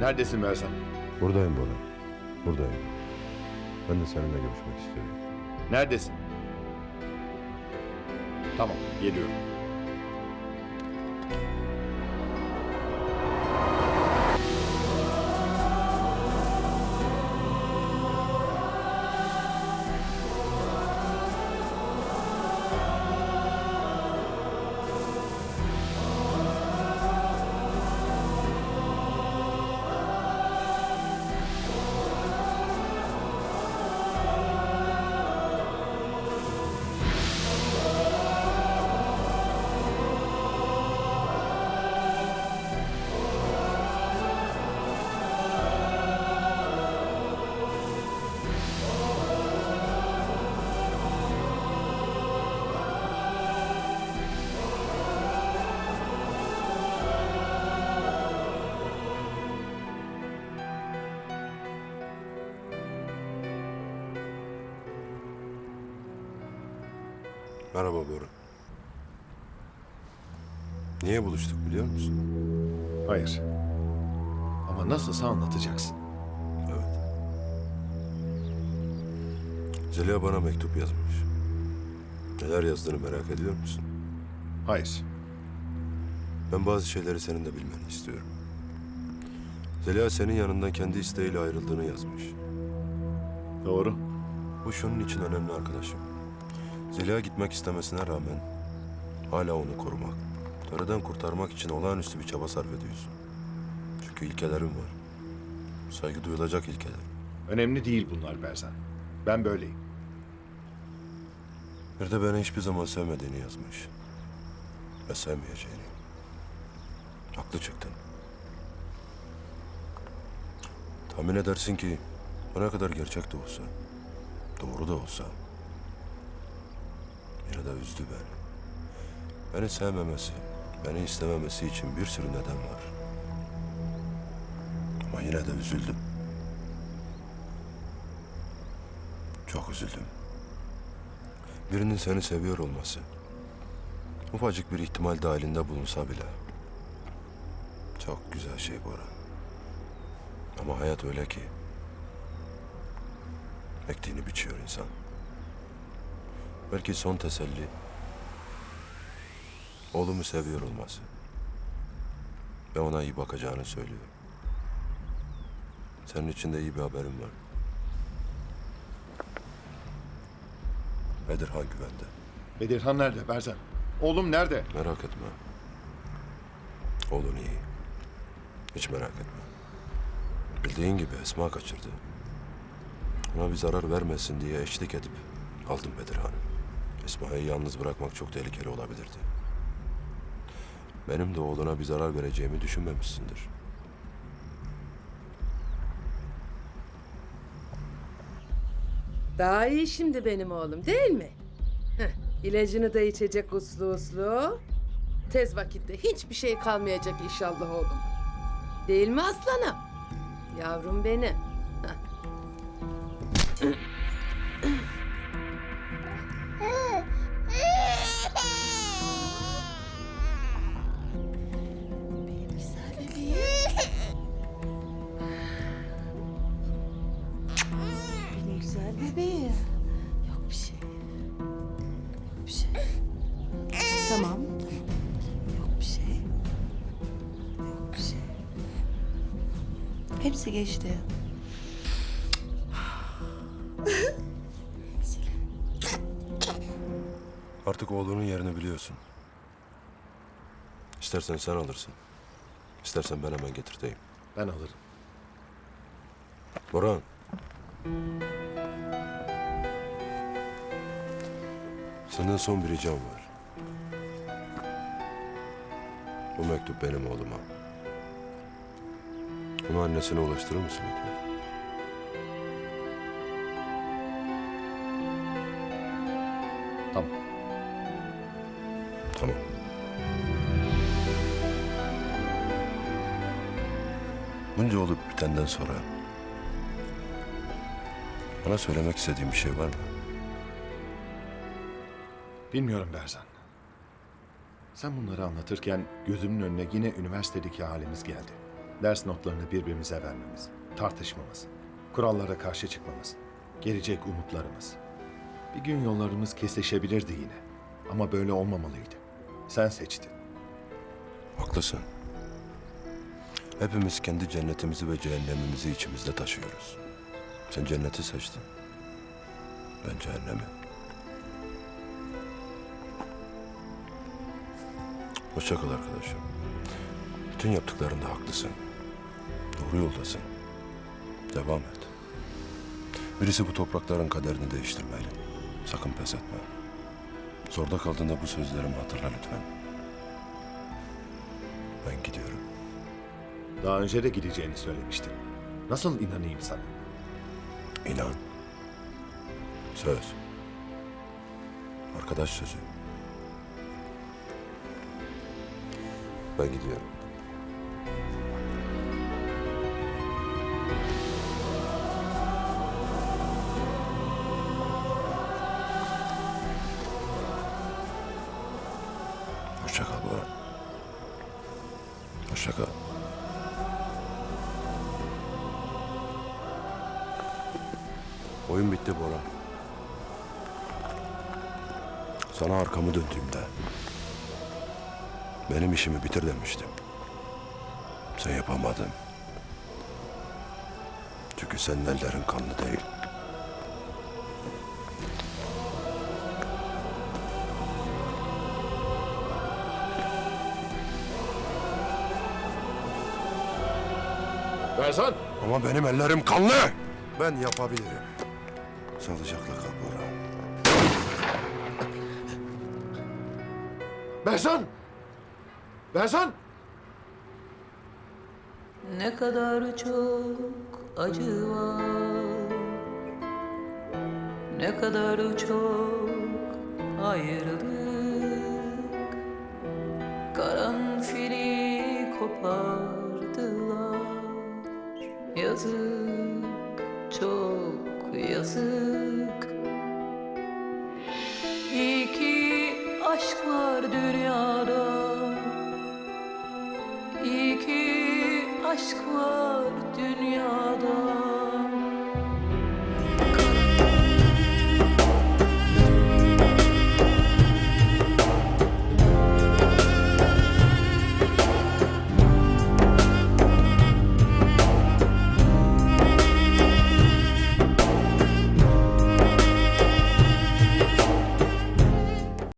Neredesin Berzan? Buradayım Bora. Buradayım. Ben de seninle görüşmek istiyorum. Neredesin? Tamam, geliyorum. Merhaba Bora. Niye buluştuk biliyor musun? Hayır. Ama nasılsa anlatacaksın. Evet. Zeliha bana mektup yazmış. Neler yazdığını merak ediyor musun? Hayır. Ben bazı şeyleri senin de bilmeni istiyorum. Zeliha senin yanından kendi isteğiyle ayrıldığını yazmış. Doğru. Bu şunun için önemli arkadaşım. Zeliha gitmek istemesine rağmen hala onu korumak, töreden kurtarmak için olağanüstü bir çaba sarf ediyorsun. Çünkü ilkelerim var. Saygı duyulacak ilkeler. Önemli değil bunlar Berzan. Ben böyleyim. Bir de beni hiçbir zaman sevmediğini yazmış. Ve sevmeyeceğini. Haklı çıktın. Tahmin edersin ki bu ne kadar gerçek de olsa, doğru da olsa yine de üzdü beni. Beni sevmemesi, beni istememesi için bir sürü neden var. Ama yine de üzüldüm. Çok üzüldüm. Birinin seni seviyor olması, ufacık bir ihtimal dahilinde bulunsa bile çok güzel şey Bora. Ama hayat öyle ki ektiğini biçiyor insan. Belki son teselli oğlumu seviyor olması ve ona iyi bakacağını söylüyor. Senin için de iyi bir haberim var. Bedirhan güvende. Bedirhan nerede Berzan? Oğlum nerede? Merak etme. Oğlun iyi. Hiç merak etme. Bildiğin gibi Esma kaçırdı. Ona bir zarar vermesin diye eşlik edip aldım Bedirhan'ı. Esma'yı yalnız bırakmak çok tehlikeli olabilirdi. Benim de oğluna bir zarar vereceğimi düşünmemişsindir. Daha iyi şimdi benim oğlum değil mi? Heh, ilacını da içecek uslu uslu. Tez vakitte hiçbir şey kalmayacak inşallah oğlum. Değil mi aslanım? Yavrum. Benim Tamam. Yok bir şey. Yok bir şey. Hepsi geçti. Artık oğlunun yerini biliyorsun. İstersen sen alırsın. İstersen ben hemen getirteyim. Ben alırım. Burhan. Senden son bir ricam var. Bu mektup benim oğluma. Bunu annesine ulaştırır mısın lütfen? Tamam. Tamam. Bunca olup bitenden sonra bana söylemek istediğin bir şey var mı? Bilmiyorum Berzan. Sen bunları anlatırken gözümün önüne yine üniversitedeki halimiz geldi. Ders notlarını birbirimize vermemiz, tartışmamız, kurallara karşı çıkmamız, gelecek umutlarımız. Bir gün yollarımız kesişebilirdi yine. Ama böyle olmamalıydı. Sen seçtin. Haklısın. Hepimiz kendi cennetimizi ve cehennemimizi içimizde taşıyoruz. Sen cenneti seçtin. Ben cehennemi. Hoşça kal arkadaşım. Bütün yaptıklarında haklısın. Doğru yoldasın. Devam et. Birisi bu toprakların kaderini değiştirmeli. Sakın pes etme. Zorda kaldığında bu sözlerimi hatırla lütfen. Ben gidiyorum. Daha önce de gideceğini söylemiştin. Nasıl inanayım sana? İnan. Söz. Arkadaş sözü. Ben gidiyorum. Hoşça kal Bora. Hoşça kal. Oyun bitti Bora. Sana arkamı döndüğümde benim işimi bitir demiştim. Sen yapamadın. Çünkü senin ellerin kanlı değil. Berzan! Ama benim ellerim kanlı. Ben yapabilirim. Sağlıcakla kal Bora. Berzan! Berzan! Ne kadar çok acı var. Ne kadar çok ayrılık. Karanfili kopardılar. Yazık, çok yazık. İki aşk var dünyada aşk var dünyada